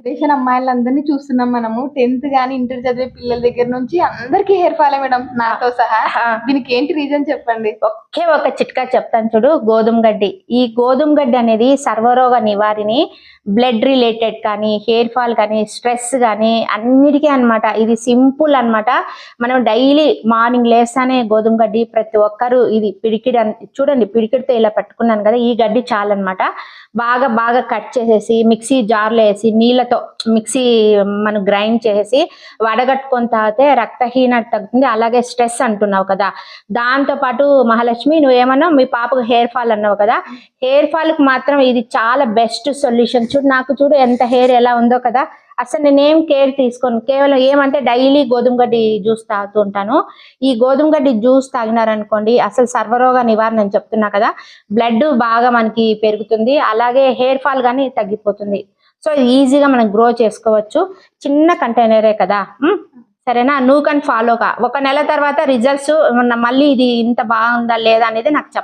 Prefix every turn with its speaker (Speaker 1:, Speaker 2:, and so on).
Speaker 1: Generation అమ్మాయిలందరినీ చూస్తున్నాం మనము. Tenth గానీ ఇంటర్ చదివే పిల్లల దగ్గర నుంచి అందరికి హెయిర్ ఫాల్ మేడం నాతో సహా. దీనికి ఏంటి రీజన్ చెప్పండి?
Speaker 2: ఒకే ఒక చిట్కా చెప్తాను చూడు. గోధుమ గడ్డి. ఈ గోధుమ గడ్డి అనేది సర్వరోగ నివారిణి బ్లడ్ రిలేటెడ్ కానీ హెయిర్ ఫాల్ కానీ స్ట్రెస్ కానీ అన్నిటికీ అన్నమాట. ఇది సింపుల్ అన్నమాట. మనం డైలీ మార్నింగ్ లేస్తానే గోధుమ గడ్డి ప్రతి ఒక్కరు ఇది పిడికిడి అన్- చూడండి పిడికిడితో ఇలా పట్టుకున్నాను కదా ఈ గడ్డి చాలన్నమాట. బాగా బాగా కట్ చేసేసి మిక్సీ జార్లో వేసి నీళ్ళతో మిక్సీ మనం గ్రైండ్ చేసి వడగట్టుకొని తాగితే రక్తహీనత తగ్గుతుంది. అలాగే స్ట్రెస్ అంటున్నావు కదా. దాంతో పాటు మహాలక్ష్మి నువ్వేమన్నావు మీ పాపకు హెయిర్ ఫాల్ అన్నావు కదా. హెయిర్ ఫాల్కి మాత్రం ఇది చాలా బెస్ట్ సొల్యూషన్. చూడు నాకు చూడు ఎంత హెయిర్ ఎలా ఉందో కదా. అసలు నేనేం కేర్ తీసుకోను. కేవలం ఏమంటే డైలీ గోధుమ గడ్డి జ్యూస్ తాగుతూ ఉంటాను. ఈ గోధుమ గడ్డి జ్యూస్ తాగినారనుకోండి అసలు సర్వరోగ నివారణ అని చెప్తున్నా కదా. బ్లడ్ బాగా మనకి పెరుగుతుంది. అలాగే హెయిర్ ఫాల్ కానీ తగ్గిపోతుంది. సో ఈజీగా మనం గ్రో చేసుకోవచ్చు. చిన్న కంటైనరే కదా. సరేనా? నువ్వు కన్ ఫాలో కా. ఒక నెల తర్వాత రిజల్ట్స్ మళ్ళీ ఇది ఇంత బాగుందా లేదా అనేది నాకు చెప్